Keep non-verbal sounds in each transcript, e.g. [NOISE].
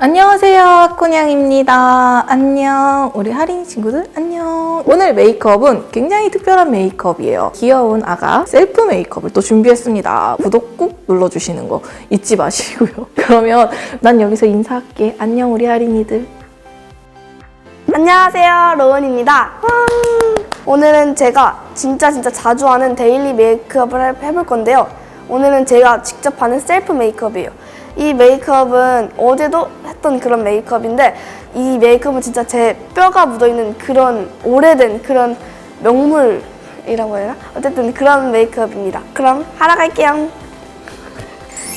안녕하세요, 꼬냥입니다. 안녕. 우리 할인 친구들, 안녕. 오늘 메이크업은 굉장히 특별한 메이크업이에요. 귀여운 아가 셀프 메이크업을 또 준비했습니다. 구독 꾹 눌러주시는 거 잊지 마시고요. [LAUGHS] 그러면 난 여기서 인사할게. 안녕, 우리 할인이들. 안녕하세요, 로운입니다. 와! 오늘은 제가 진짜 진짜 자주 하는 데일리 메이크업을 해- 해볼 건데요. 오늘은 제가 직접 하는 셀프 메이크업이에요. 이 메이크업은 어제도 했던 그런 메이크업인데 이 메이크업은 진짜 제 뼈가 묻어있는 그런 오래된 그런 명물이라고 해야 되나? 어쨌든 그런 메이크업입니다. 그럼 하러 갈게요.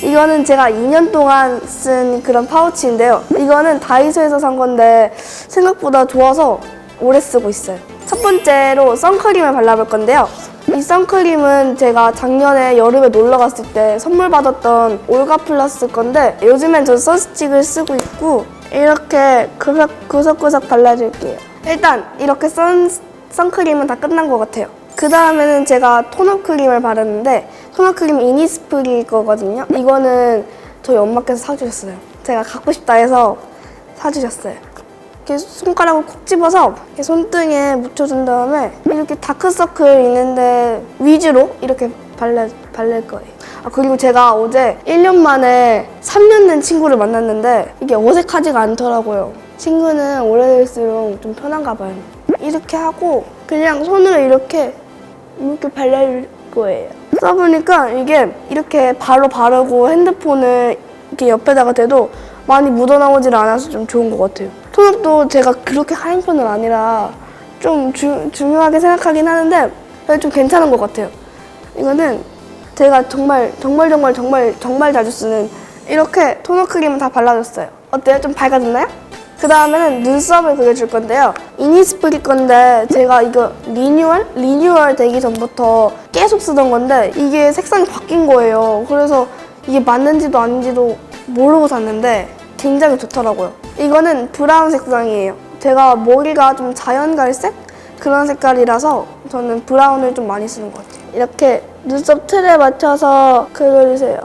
이거는 제가 2년 동안 쓴 그런 파우치인데요. 이거는 다이소에서 산 건데 생각보다 좋아서 오래 쓰고 있어요. 첫 번째로 선크림을 발라볼 건데요. 이 선크림은 제가 작년에 여름에 놀러 갔을 때 선물 받았던 올가 플러스 건데 요즘엔 전 선스틱을 쓰고 있고 이렇게 구석, 구석구석 발라줄게요. 일단 이렇게 선, 선크림은 다 끝난 것 같아요. 그 다음에는 제가 토너 크림을 바르는데 토너 크림 이니스프리 거거든요. 이거는 저희 엄마께서 사주셨어요. 제가 갖고 싶다 해서 사주셨어요. 이렇게 손가락을 콕 집어서 이렇게 손등에 묻혀준 다음에 이렇게 다크서클 있는데 위주로 이렇게 발라, 바를 거예요. 아, 그리고 제가 어제 1년 만에 3년 된 친구를 만났는데 이게 어색하지가 않더라고요. 친구는 오래될수록 좀 편한가 봐요. 이렇게 하고 그냥 손으로 이렇게 이렇게 발라줄 거예요. 써보니까 이게 이렇게 바로 바르고 핸드폰을 이렇게 옆에다가 대도 많이 묻어나오질 않아서 좀 좋은 것 같아요. 톤업도 제가 그렇게 하얀 편은 아니라 좀 주, 중요하게 생각하긴 하는데 좀 괜찮은 것 같아요. 이거는 제가 정말 정말 정말 정말 정말 자주 쓰는 이렇게 토너 크림을 다 발라줬어요. 어때요? 좀 밝아졌나요? 그 다음에는 눈썹을 그려줄 건데요. 이니스프리 건데 제가 이거 리뉴얼? 리뉴얼 되기 전부터 계속 쓰던 건데 이게 색상이 바뀐 거예요. 그래서 이게 맞는지도 아닌지도 모르고 샀는데 굉장히 좋더라고요. 이거는 브라운 색상이에요. 제가 머리가 좀 자연 갈색? 그런 색깔이라서 저는 브라운을 좀 많이 쓰는 것 같아요. 이렇게 눈썹 틀에 맞춰서 그려주세요.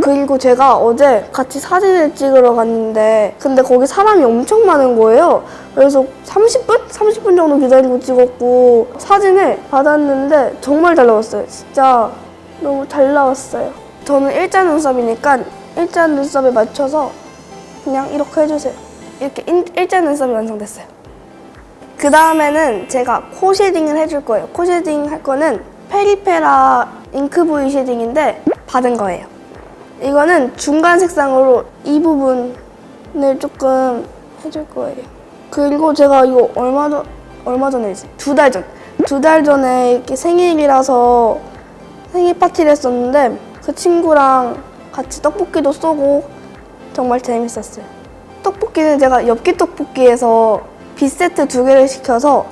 그리고 제가 어제 같이 사진을 찍으러 갔는데 근데 거기 사람이 엄청 많은 거예요. 그래서 30분? 30분 정도 기다리고 찍었고 사진을 받았는데 정말 잘 나왔어요. 진짜 너무 잘 나왔어요. 저는 일자 눈썹이니까 일자 눈썹에 맞춰서 그냥 이렇게 해주세요. 이렇게 인- 일자 눈썹이 완성됐어요. 그 다음에는 제가 코 쉐딩을 해줄 거예요. 코 쉐딩 할 거는 페리페라 잉크 보이 쉐딩인데 받은 거예요. 이거는 중간 색상으로 이 부분을 조금 해줄 거예요. 그리고 제가 이거 얼마 전 얼마 전에지 두 달 전. 두 달 전에 이렇게 생일이라서 생일 파티를 했었는데 그 친구랑 같이 떡볶이도 쏘고 정말 재밌었어요. 떡볶이는 제가 엽기 떡볶이에서 빗세트 두 개를 시켜서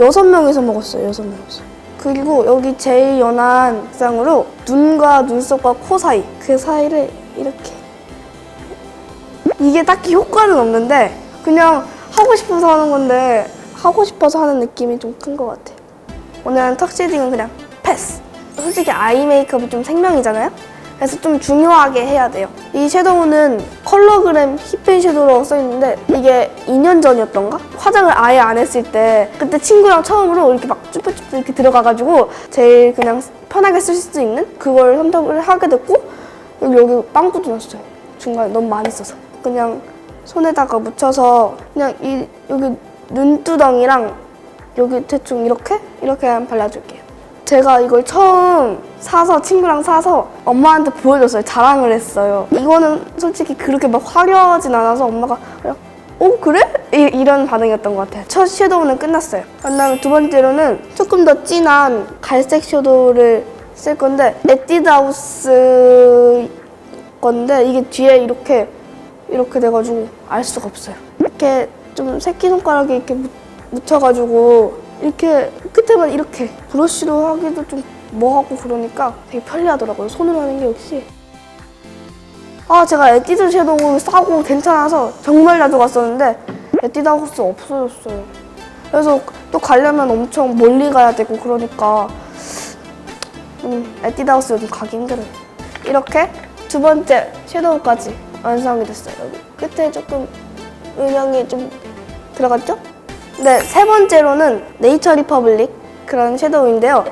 여섯 명이서 먹었어요. 여섯 명이서. 그리고 여기 제일 연한 색상으로 눈과 눈썹과 코 사이 그 사이를 이렇게 이게 딱히 효과는 없는데 그냥 하고 싶어서 하는 건데 하고 싶어서 하는 느낌이 좀 큰 것 같아요. 오늘은 턱 쉐딩은 그냥 패스. 솔직히 아이 메이크업이 좀 생명이잖아요. 그래서 좀 중요하게 해야 돼요. 이 섀도우는 컬러그램 힙펜 섀도우라고 써있는데 이게 2년 전이었던가? 화장을 아예 안 했을 때 그때 친구랑 처음으로 이렇게 막 쭈뼛쭈뼛 이렇게 들어가가지고 제일 그냥 편하게 쓸 수 있는 그걸 선택을 하게 됐고 여기, 빵꾸도 났어요. 중간에 너무 많이 써서. 그냥 손에다가 묻혀서 그냥 이 여기 눈두덩이랑 여기 대충 이렇게 이렇게 발라줄게요. 제가 이걸 처음 사서 친구랑 사서 엄마한테 보여줬어요. 자랑을 했어요. 이거는 솔직히 그렇게 막 화려하진 않아서 엄마가 그냥 어 그래? 이, 이런 반응이었던 것 같아요. 첫 섀도우는 끝났어요. 그다음에 두 번째로는 조금 더 진한 갈색 섀도우를 쓸 건데 에뛰드하우스 건데 이게 뒤에 이렇게 이렇게 돼가지고 알 수가 없어요. 이렇게 좀 새끼손가락에 이렇게 묻- 묻혀가지고 이렇게 끝에만 이렇게 브러쉬로 하기도 좀 뭐하고 그러니까 되게 편리하더라고요. 손으로 하는 게 역시. 아 제가 에뛰드 섀도우 싸고 괜찮아서 정말 자주 갔었는데 에뛰드 하우스 없어졌어요. 그래서 또 가려면 엄청 멀리 가야 되고 그러니까 좀 에뛰드 하우스 요즘 가기 힘들어요. 이렇게 두 번째 섀도우까지 완성이 됐어요. 여기 끝에 조금 음영이 좀 들어갔죠? 네, 세 번째로는 네이처 리퍼블릭 그런 섀도우인데요.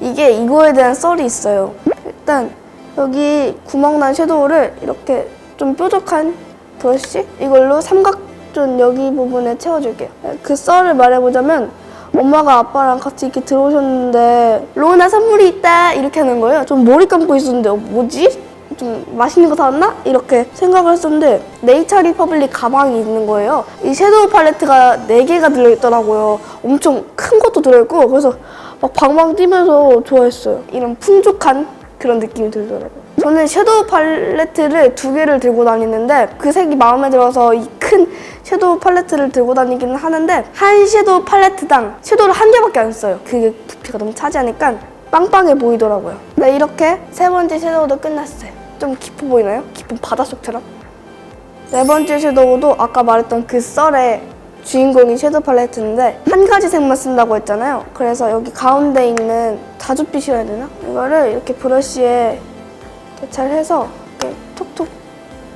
이게 이거에 대한 썰이 있어요. 일단 여기 구멍난 섀도우를 이렇게 좀 뾰족한 브러쉬 이걸로 삼각존 여기 부분에 채워줄게요. 그 썰을 말해보자면 엄마가 아빠랑 같이 이렇게 들어오셨는데 로나 선물이 있다 이렇게 하는 거예요. 좀 머리 감고 있었는데 어, 뭐지? 좀 맛있는 거 사왔나? 이렇게 생각을 했었는데 네이처 리퍼블릭 가방이 있는 거예요. 이 섀도우 팔레트가 4개가 들어있더라고요. 엄청 큰 것도 들어있고 그래서 막 방방 뛰면서 좋아했어요. 이런 풍족한 그런 느낌이 들더라고요. 저는 섀도우 팔레트를 두 개를 들고 다니는데 그 색이 마음에 들어서 이 큰 섀도우 팔레트를 들고 다니기는 하는데 한 섀도우 팔레트당 섀도우를 한 개밖에 안 써요. 그게 부피가 너무 차지하니까 빵빵해 보이더라고요. 네, 이렇게 세 번째 섀도우도 끝났어요. 좀 깊어 보이나요? 깊은 바닷속처럼? 네 번째 섀도우도 아까 말했던 그 썰의 주인공인 섀도우 팔레트인데 한 가지 색만 쓴다고 했잖아요. 그래서 여기 가운데 있는 자줏빛이라 해야 되나? 이거를 이렇게 브러쉬에 대찰해서 이렇게 톡톡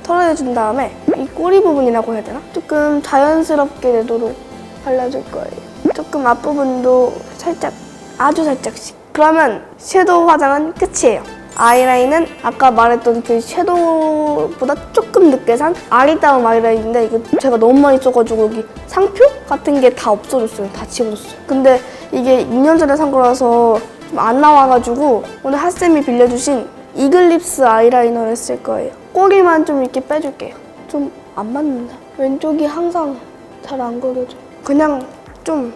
털어내준 다음에 이 꼬리 부분이라고 해야 되나? 조금 자연스럽게 내도록 발라줄 거예요. 조금 앞부분도 살짝, 아주 살짝씩. 그러면 섀도우 화장은 끝이에요. 아이라인은 아까 말했던 그 섀도우보다 조금 늦게 산 아리따움 아이라인인데 이거 제가 너무 많이 써가지고 여기 상표 같은 게 다 없어졌어요. 다 지워졌어요. 근데 이게 2년 전에 산 거라서 좀 안 나와가지고 오늘 핫쌤이 빌려주신 이글립스 아이라이너를 쓸 거예요. 꼬리만 좀 이렇게 빼줄게요. 좀 안 맞는다. 왼쪽이 항상 잘 안 그려져. 그냥 좀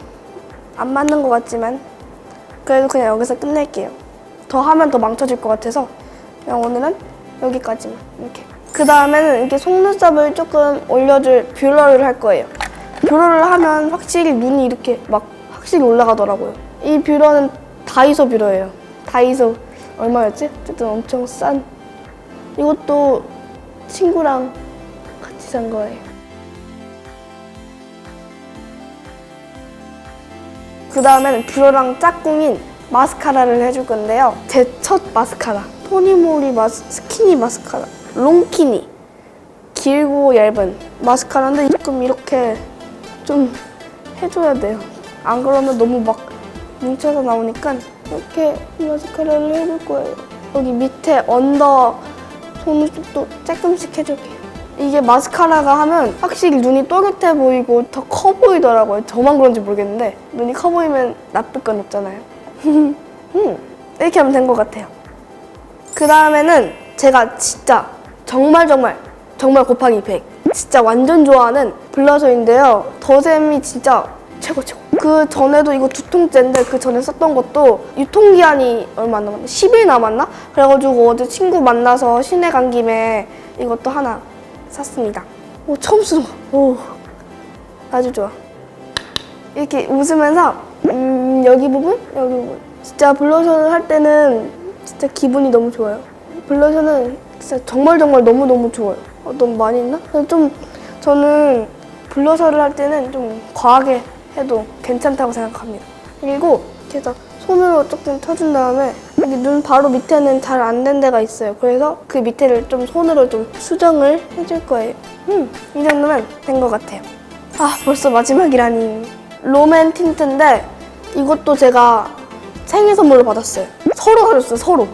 안 맞는 것 같지만 그래도 그냥 여기서 끝낼게요. 더 하면 더 망쳐질 것 같아서 그냥 오늘은 여기까지만 이렇게. 그 다음에는 이렇게 속눈썹을 조금 올려줄 뷰러를 할 거예요. 뷰러를 하면 확실히 눈이 이렇게 막 확실히 올라가더라고요. 이 뷰러는 다이소 뷰러예요. 다이소 얼마였지? 어쨌든 엄청 싼. 이것도 친구랑 같이 산 거예요. 그 다음에는 뷰러랑 짝꿍인 마스카라를 해줄 건데요. 제 첫 마스카라. 토니모리 마스, 스키니 마스카라. 롱키니. 길고 얇은 마스카라인데 조금 이렇게 좀 해줘야 돼요. 안 그러면 너무 막 뭉쳐서 나오니까 이렇게 마스카라를 해줄 거예요. 여기 밑에 언더 속눈썹도 조금씩 해줄게요. 이게 마스카라가 하면 확실히 눈이 또렷해 보이고 더 커 보이더라고요. 저만 그런지 모르겠는데 눈이 커 보이면 나쁠 건 없잖아요. 음, 이렇게 하면 된 것 같아요. 그 다음에는 제가 진짜 정말 정말 정말 곱하기 100 진짜 완전 좋아하는 블러셔인데요. 더샘이 진짜 최고 최고. 그 전에도 이거 두 통째인데 그 전에 썼던 것도 유통기한이 얼마 안 남았나? 10일 남았나? 그래가지고 어제 친구 만나서 시내 간 김에 이것도 하나 샀습니다. 오 처음 쓰는 거. 오 아주 좋아. 이렇게 웃으면서 음, 여기 부분 여기 부분 진짜 블러셔를 할 때는 진짜 기분이 너무 좋아요. 블러셔는 진짜 정말 정말 너무 너무 좋아요. 어, 너무 많이 있나? 좀 저는 블러셔를 할 때는 좀 과하게 해도 괜찮다고 생각합니다. 그리고 해서 손으로 조금 터준 다음에 여기 눈 바로 밑에는 잘 안 된 데가 있어요. 그래서 그 밑에를 좀 손으로 좀 수정을 해줄 거예요. 음, 이 정도면 된 것 같아요. 아, 벌써 마지막이라니. 롬앤 틴트인데 이것도 제가 생일 선물로 받았어요. 서로 사줬어요, 서로.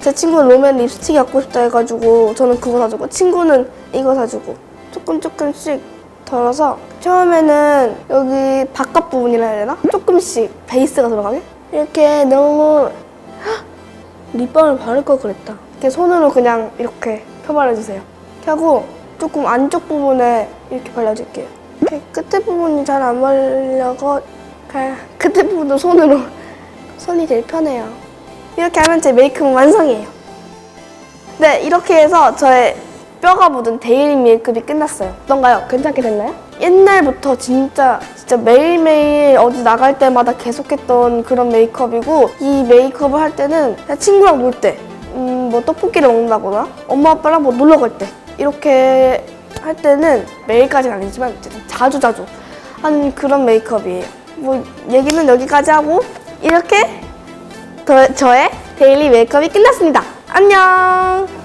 제 친구는 롬앤 립스틱이 갖고 싶다 해가지고 저는 그거 사주고 친구는 이거 사주고 조금 조금씩 덜어서 처음에는 여기 바깥 부분이라 해야 되나? 조금씩 베이스가 들어가게 이렇게 너무 헉! 립밤을 바를 걸 그랬다 이렇게 손으로 그냥 이렇게 이렇게 하고 조금 안쪽 부분에 이렇게 발라줄게요 이렇게 끝에 부분이 잘 안 발려가 끝에 부분도 손으로 손이 제일 편해요 이렇게 하면 제 메이크업 완성이에요 네, 이렇게 해서 저의 뼈가 묻은 데일리 메이크업이 끝났어요. 어떤가요? 괜찮게 됐나요? 옛날부터 진짜 진짜 매일매일 어디 나갈 때마다 계속했던 그런 메이크업이고 이 메이크업을 할 때는 그냥 친구랑 놀 때, 음, 뭐 떡볶이를 먹는다거나 엄마 아빠랑 뭐 놀러 갈 때 이렇게 할 때는 매일까지는 아니지만 자주 자주 하는 그런 메이크업이에요. 뭐 얘기는 여기까지 하고 이렇게 더- 저의 데일리 메이크업이 끝났습니다. 안녕.